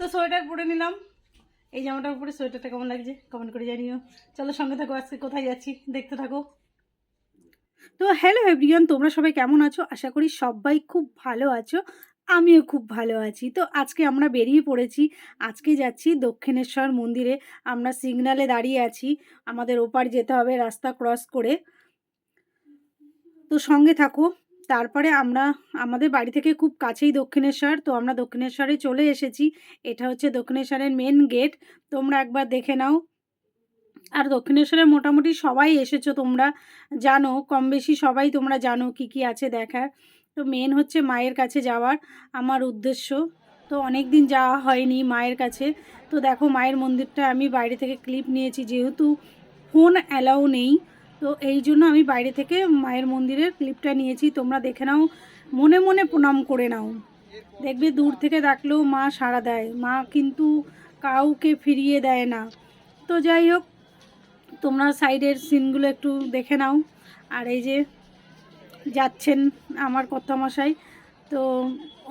তো সোয়েটার পরে নিলাম। এই জামাটার উপরে সোয়েটারটা কেমন লাগছে কমেন্ট করে জানিও। চলো সঙ্গে থাকো, আজকে কোথায় যাচ্ছি দেখতে থাকো। তো হ্যালো এভরিয়ান তোমরা সবাই কেমন আছো? আশা করি সবাই খুব ভালো আছো, আমিও খুব ভালো আছি। তো আজকে আমরা বেরিয়ে পড়েছি, আজকে যাচ্ছি দক্ষিণেশ্বর মন্দিরে। আমরা সিগনালে দাঁড়িয়ে আছি, আমাদের ওপার যেতে হবে রাস্তা ক্রস করে। তো সঙ্গে থাকো তারপরে আমরা, আমাদের বাড়ি থেকে খুব কাছেই দক্ষিণেশ্বর, তো আমরা দক্ষিণেশ্বরে চলে এসেছি। এটা হচ্ছে দক্ষিণেশ্বরের মেন গেট তোমরা একবার দেখে নাও। আর দক্ষিণেশ্বরে মোটামুটি সবাই এসেছ তোমরা, জানো কম বেশি সবাই তোমরা জানো কি কি আছে দেখার। তো মেন হচ্ছে মায়ের কাছে যাওয়ার আমার উদ্দেশ্য। তো অনেক দিন যাওয়া হয়নি মায়ের কাছে। তো দেখো, মায়ের মন্দিরটা আমি বাইরে থেকে ক্লিপ নিয়েছি, যেহেতু ফোন অ্যালাউ নেই। তো এই জন্য আমি বাইরে থেকে মায়ের মন্দিরের ক্লিপটা নিয়েছি। তোমরা দেখে নাও, মনে মনে প্রণাম করে নাও। দেখবে দূর থেকে ডাকলেও মা সাড়া দেয়। মা কিন্তু কাউকে ফিরিয়ে দেয় না। তো যাই হোক, তোমরা সাইডের সিনগুলো একটু দেখে নাও। আর এই যে যাচ্ছেন আমার কর্তামশাই তো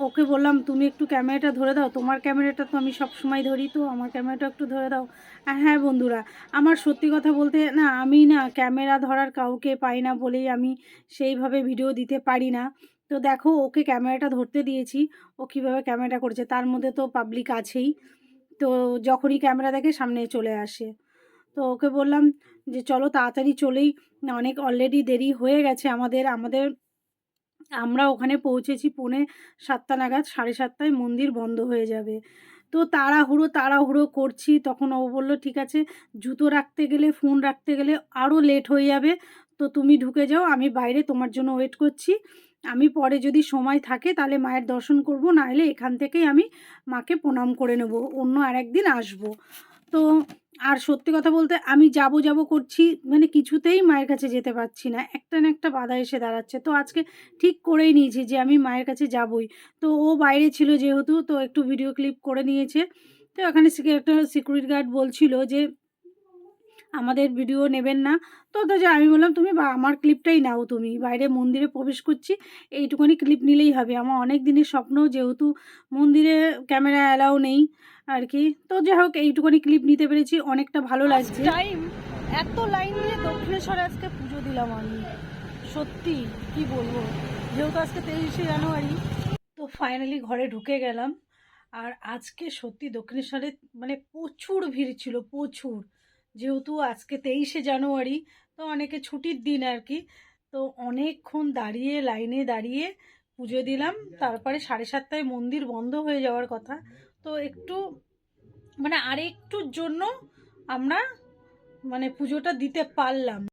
ওকে বললাম, তুমি একটু ক্যামেরাটা ধরে দাও। তোমার ক্যামেরাটা তো আমি সব সময় ধরি, তো আমার ক্যামেরাটা একটু ধরে দাও। আর হ্যাঁ বন্ধুরা, আমার সত্যি কথা বলতে না, আমি না ক্যামেরা ধরার কাউকে পাই না বলেই আমি সেইভাবে ভিডিও দিতে পারি না। তো দেখো, ওকে ক্যামেরাটা ধরতে দিয়েছি, ও কীভাবে ক্যামেরাটা করছে, তার মধ্যে তো পাবলিক আছেই। তো যখনই ক্যামেরা দেখে সামনে চলে আসে। তো ওকে বললাম যে, চলো তাড়াতাড়ি চলেই। অনেক অলরেডি দেরি হয়ে গেছে আমাদের আমাদের আমরা ওখানে পৌঁছেছি পৌনে সাতটা নাগাদ, সাড়ে সাতটায় মন্দির বন্ধ হয়ে যাবে। তো তাড়াহুড়ো তাড়াহুড়ো করছি। তখন ও বলল, ঠিক আছে, জুতো রাখতে গেলে, ফোন রাখতে গেলে আরও লেট হয়ে যাবে। তো তুমি ঢুকে যাও, আমি বাইরে তোমার জন্য ওয়েট করছি। আমি পরে যদি সময় থাকে তাহলে মায়ের দর্শন করব না হলে এখান থেকেই আমি মাকে প্রণাম করে নেব। অন্য আর একদিন আসব। তো আর সত্যি কথা বলতে আমি যাব যাব করছি মানে কিছুতেই মায়ের কাছে যেতে পারছি না। একটা না একটা বাধা এসে দাঁড়াচ্ছে। তো আজকে ঠিক করেই নিয়েছি যে আমি মায়ের কাছে যাবই। তো ও বাইরে ছিল যেহেতু, তো একটু ভিডিও ক্লিপ করে নিয়েছে। তো এখানে একটা সিকিউরিটি গার্ড বলছিল যে আমাদের ভিডিও নেবেন না। তো তো যে আমি বললাম তুমি বা আমার ক্লিপটাই নাও তুমি। বাইরে মন্দিরে প্রবেশ করছি এইটুকুনি ক্লিপ নিলেই হবে। আমার অনেক দিনের স্বপ্ন যেহেতু মন্দিরে ক্যামেরা অ্যালাউ নেই আর কি তো যাই হোক এইটুকুনি ক্লিপ নিতে পেরেছি। অনেকটা ভালো লাগছে। টাইম এত লাইন দিয়ে দক্ষিণেশ্বরে আজকে পুজো দিলাম আমি। সত্যি কি বলব? যেহেতু আজকে তেইশে জানুয়ারি তো ফাইনালি ঘরে ঢুকে গেলাম। আর আজকে সত্যি দক্ষিণেশ্বরে মানে প্রচুর ভিড় ছিল প্রচুর। যেহেতু আজকে তেইশে জানুয়ারি, তো অনেকে ছুটির দিন আর কি, তো অনেকক্ষণ দাঁড়িয়ে, লাইনে দাঁড়িয়ে পুজো দিলাম। তারপরে সাড়ে সাতটায় মন্দির বন্ধ হয়ে যাওয়ার কথা। তো একটু মানে আরেকটুর জন্য আমরা মানে পুজোটা দিতে পারলাম।